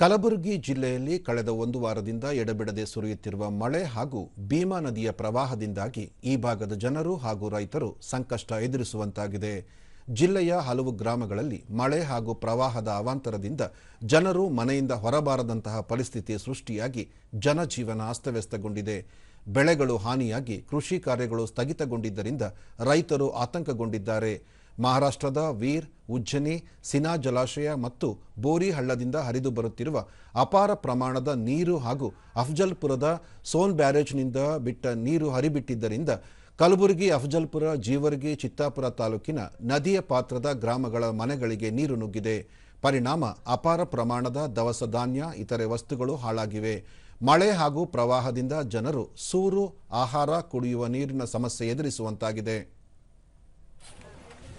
ಕಲಬುರಗಿ ಜಿಲ್ಲೆಯಲ್ಲಿ ಕಳೆದ ಒಂದು ವಾರದಿಂದ ಎಡಬಿಡದೆ ಸುರಿಯುತ್ತಿರುವ ಮಳೆ ಹಾಗೂ ಭೀಮಾ ನದಿಯ ಪ್ರವಾಹದಿಂದಾಗಿ ಈ ಭಾಗದ ಜನರು ಹಾಗೂ ರೈತರು ಸಂಕಷ್ಟ ಎದುರಿಸುವಂತಾಗಿದೆ. ಜಿಲ್ಲೆಯ ಹಲವು ಗ್ರಾಮಗಳಲ್ಲಿ ಮಳೆ ಹಾಗೂ ಪ್ರವಾಹದ ಅವಾಂತರದಿಂದ ಜನರು ಮನೆಯಿಂದ ಹೊರಬಾರದಂತಹ ಪರಿಸ್ಥಿತಿ ಸೃಷ್ಟಿಯಾಗಿ ಜನಜೀವನ ಅಸ್ತವ್ಯಸ್ತಗೊಂಡಿದೆ. ಬೆಳೆಗಳು ಹಾನಿಯಾಗಿ ಕೃಷಿ ಕಾರ್ಯಗಳು ಸ್ಥಗಿತಗೊಂಡಿದ್ದರಿಂದ ರೈತರು ಆತಂಕಗೊಂಡಿದ್ದಾರೆ. ಮಹಾರಾಷ್ಟ್ರದ ವೀರ್, ಉಜ್ಜನಿ, ಸಿನಾ ಜಲಾಶಯ ಮತ್ತು ಬೋರಿ ಹಳ್ಳದಿಂದ ಹರಿದು ಬರುತ್ತಿರುವ ಅಪಾರ ಪ್ರಮಾಣದ ನೀರು ಹಾಗೂ ಅಫ್ಜಲ್ಪುರದ ಸೋನ್ ಬ್ಯಾರೇಜ್ನಿಂದ ಬಿಟ್ಟ ನೀರು ಹರಿಬಿಟ್ಟಿದ್ದರಿಂದ ಕಲಬುರಗಿ, ಅಫ್ಜಲ್ಪುರ, ಜೀವರ್ಗಿ, ಚಿತ್ತಾಪುರ ತಾಲೂಕಿನ ನದಿಯ ಪಾತ್ರದ ಗ್ರಾಮಗಳ ಮನೆಗಳಿಗೆ ನೀರು ನುಗ್ಗಿದೆ. ಪರಿಣಾಮ ಅಪಾರ ಪ್ರಮಾಣದ ದವಸ ಧಾನ್ಯ, ಇತರೆ ವಸ್ತುಗಳು ಹಾಳಾಗಿವೆ. ಮಳೆ ಹಾಗೂ ಪ್ರವಾಹದಿಂದ ಜನರು ಸೂರು, ಆಹಾರ ಕುಡಿಯುವ ನೀರಿನ ಸಮಸ್ಯೆ ಎದುರಿಸುವಂತಾಗಿದೆ ಜನ ಲೋಕಲ್ ಜನ ದೂರ ಆಗುತ್ತಲ್ಲ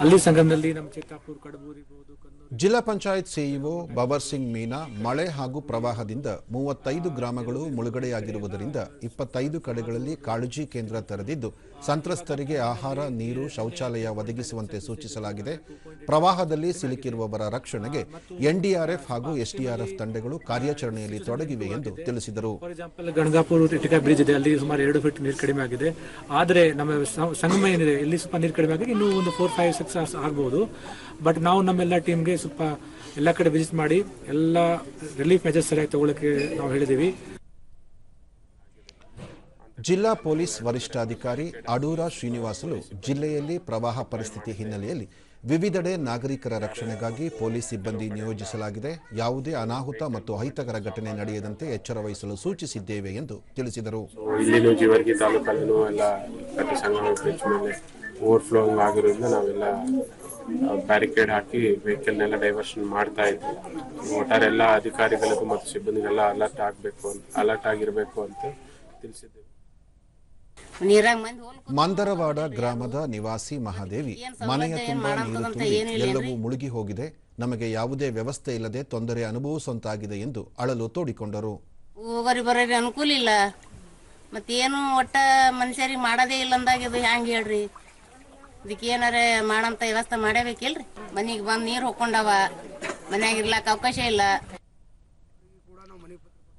ಅಲ್ಲಿ ಸಂಗಮದಲ್ಲಿ ನಮ್ಮ ಚಿತ್ತಾಪುರ್ ಕಡಬೂರ್ ಇರ್ಬೋದು ಜಿಲ್ಲಾ ಪಂಚಾಯತ್ ಸಿಇಒ ಬಬರ್ ಸಿಂಗ್ ಮೀನಾ ಮಳೆ ಹಾಗೂ ಪ್ರವಾಹದಿಂದ ಮೂವತ್ತೈದು ಗ್ರಾಮಗಳು ಮುಳುಗಡೆಯಾಗಿರುವುದರಿಂದ ಇಪ್ಪತ್ತೈದು ಕಡೆಗಳಲ್ಲಿ ಕಾಳಜಿ ಕೇಂದ್ರ ತೆರೆದಿದ್ದು ಸಂತ್ರಸ್ತರಿಗೆ ಆಹಾರ ನೀರು ಶೌಚಾಲಯ ಒದಗಿಸುವಂತೆ ಸೂಚಿಸಲಾಗಿದೆ. ಪ್ರವಾಹದಲ್ಲಿ ಸಿಲುಕಿರುವವರ ರಕ್ಷಣೆಗೆ ಎನ್ಡಿಆರ್ಎಫ್ ಹಾಗೂ ಎಸ್ಡಿಆರ್ಎಫ್ ತಂಡಗಳು ಕಾರ್ಯಾಚರಣೆಯಲ್ಲಿ ತೊಡಗಿವೆ ಎಂದು ತಿಳಿಸಿದರು. ಗಣಗಾಪುರ ಬ್ರಿಡ್ಜ್ ಇದೆ. ಅಲ್ಲಿ ಸುಮಾರು ಎರಡು ಫೀಟ್ ನೀರು ಕಡಿಮೆ ಆಗಿದೆ. ಆದರೆ ನಮ್ಮ ಸಂಗಮ ಏನಿದೆ ಇಲ್ಲಿ ಸ್ವಲ್ಪ ನೀರು ಕಡಿಮೆ ಆಗಿದೆ. ಇನ್ನೂ ಒಂದು ಫೋರ್ ಫೈವ್ ಸಿಕ್ಸ್ ಅವರ್ಸ್ ಆಗ್ಬೋದು. ಬಟ್ ನಾವು ನಮ್ಮೆಲ್ಲ ಟೀಮ್ಗೆ ಸ್ವಲ್ಪ ಎಲ್ಲ ಕಡೆ ವಿಸಿಟ್ ಮಾಡಿ ಎಲ್ಲ ರಿಲೀಫ್ ಮೆಜರ್ಸ್ ಸರಿಯಾಗಿ ತಗೊಳಕ್ಕೆ ನಾವು ಹೇಳಿದ್ದೀವಿ ಜಿಲ್ಲಾ ಪೊಲೀಸ್ ವರಿಷ್ಠಾಧಿಕಾರಿ ಅಡೂರ ಶ್ರೀನಿವಾಸಲು ಜಿಲ್ಲೆಯಲ್ಲಿ ಪ್ರವಾಹ ಪರಿಸ್ಥಿತಿ ಹಿನ್ನೆಲೆಯಲ್ಲಿ ವಿವಿಧೆಡೆ ನಾಗರಿಕರ ರಕ್ಷಣೆಗಾಗಿ ಪೊಲೀಸ್ ಸಿಬ್ಬಂದಿ ನಿಯೋಜಿಸಲಾಗಿದೆ. ಯಾವುದೇ ಅನಾಹುತ ಮತ್ತು ಅಹಿತಕರ ಘಟನೆ ನಡೆಯದಂತೆ ಎಚ್ಚರ ವಹಿಸಲು ಸೂಚಿಸಿದ್ದೇವೆ ಎಂದು ತಿಳಿಸಿದರು. ಓವರ್ಫ್ಲೋಯಿಂಗ್ ಆಗಿರೋದ್ರಿಂದ ನಾವೆಲ್ಲ ಬ್ಯಾರಿಕೇಡ್ ಹಾಕಿ ವೆಹಿಕಲ್ನೆಲ್ಲ ಡೈವರ್ಷನ್ ಮಾಡ್ತಾ ಇದ್ವಿ. ಒಟ್ಟಾರೆ ಎಲ್ಲ ಅಧಿಕಾರಿಗಳಿಗೂ ಮತ್ತು ಸಿಬ್ಬಂದಿಗೆಲ್ಲ ಅಲರ್ಟ್ ಆಗಬೇಕು ಅಂತ ಅಲರ್ಟ್ ಆಗಿರಬೇಕು ಅಂತ ತಿಳಿಸಿದ್ದೇವೆ. ನೀರಾಗ ಮಂದಿ ಹೋಲ್ ಮಂದರವಾಡ ಗ್ರಾಮದ ನಿವಾಸಿ ಮಹಾದೇವಿ ಮನೆಯ ತುಂಬ ನೀರು ತುಂಬಿ ಎಲ್ಲವೂ ಮುಳುಗಿ ಹೋಗಿದೆ. ನಮಗೆ ಯಾವುದೇ ವ್ಯವಸ್ಥೆ ಇಲ್ಲದೆ ತೊಂದರೆ ಅನುಭವಿಸುವಂತಾಗಿದೆ ಎಂದು ಅಳಲು ತೋಡಿಕೊಂಡರು. ಹೋಗೋರಿ ಬರೋರಿ ಅನುಕೂಲ ಇಲ್ಲ. ಮತ್ತೇನು ಒಟ್ಟ ಮನುಷ್ಯರಿಗೆ ಮಾಡೋದೇ ಇಲ್ಲ ಅಂದಾಗ ಇದು ಹ್ಯಾಂಗ ಹೇಳ್ರಿ? ಇದಕ್ಕೆ ಏನಾರ ಮಾಡಂತ ವ್ಯವಸ್ಥೆ ಮಾಡಬೇಕಿಲ್ರಿ? ಮನಿಗೆ ಬಂದು ನೀರು ಹೊಕ್ಕೊಂಡವ, ಮನ್ಯಾಗ ಇರ್ಲಾಕ ಅವಕಾಶ ಇಲ್ಲ.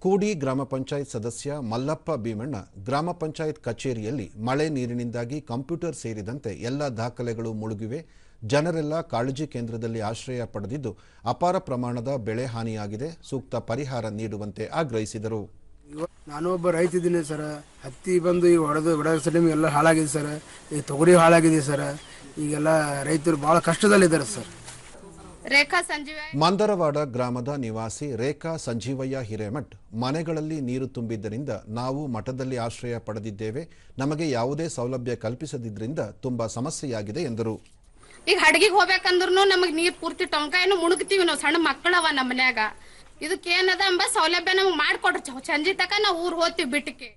ಕೂಡಿ ಗ್ರಾಮ ಪಂಚಾಯತ್ ಸದಸ್ಯ ಮಲ್ಲಪ್ಪ ಭೀಮಣ್ಣ ಗ್ರಾಮ ಪಂಚಾಯತ್ ಕಚೇರಿಯಲ್ಲಿ ಮಳೆ ನೀರಿನಿಂದಾಗಿ ಕಂಪ್ಯೂಟರ್ ಸೇರಿದಂತೆ ಎಲ್ಲ ದಾಖಲೆಗಳು ಮುಳುಗಿವೆ. ಜನರೆಲ್ಲ ಕಾಳಜಿ ಕೇಂದ್ರದಲ್ಲಿ ಆಶ್ರಯ ಪಡೆದಿದ್ದು ಅಪಾರ ಪ್ರಮಾಣದ ಬೆಳೆ ಹಾನಿಯಾಗಿದೆ. ಸೂಕ್ತ ಪರಿಹಾರ ನೀಡುವಂತೆ ಆಗ್ರಹಿಸಿದರು. ನಾನು ಒಬ್ಬ ರೈತ ಇದ್ದೀನಿ ಸರ್. ಹತ್ತಿ ಬಂದು ಈಗ ಹೊಡೆದು ಹೊಡೆದ ಸಲ ಎಲ್ಲ ಹಾಳಾಗಿದೆ ಸರ್. ಈಗ ತೊಗರಿ ಹಾಳಾಗಿದೆ ಸರ್. ಈಗೆಲ್ಲ ರೈತರು ಭಾಳ ಕಷ್ಟದಲ್ಲಿದ್ದಾರೆ ಸರ್. ರೇಖಾ ಸಂಜೀವಯ್ಯ. ಮಂದರವಾಡ ಗ್ರಾಮದ ನಿವಾಸಿ ರೇಖಾ ಸಂಜೀವಯ್ಯ ಹಿರೇಮಠ್ ಮನೆಗಳಲ್ಲಿ ನೀರು ತುಂಬಿದ್ದರಿಂದ ನಾವು ಮಠದಲ್ಲಿ ಆಶ್ರಯ ಪಡೆದಿದ್ದೇವೆ. ನಮಗೆ ಯಾವುದೇ ಸೌಲಭ್ಯ ಕಲ್ಪಿಸದಿದ್ದರಿಂದ ತುಂಬಾ ಸಮಸ್ಯೆಯಾಗಿದೆ ಎಂದರು. ಈಗ ಹಡಗಿಗೆ ಹೋಗ್ಬೇಕಂದ್ರೂ ನಮಗೆ ನೀರು ಪೂರ್ತಿ ಟೊಂಕ ಏನು ಮುಣುಗ್ತೀವಿ ನಾವು. ಸಣ್ಣ ಮಕ್ಕಳವ ನಮ್ಮ ಮನ್ಯಾಗ. ಇದಕ್ಕೆ ಅಂಬ ಸೌಲಭ್ಯ ನಮಗ್ ಮಾಡ್ಕೊಡ್ರಿ ಚ- ಸಂಜೆ ತಕ ನಾವು ಊರ್ ಹೋಗ್ತೀವಿ ಬಿಟ್ಟಕ್ಕೆ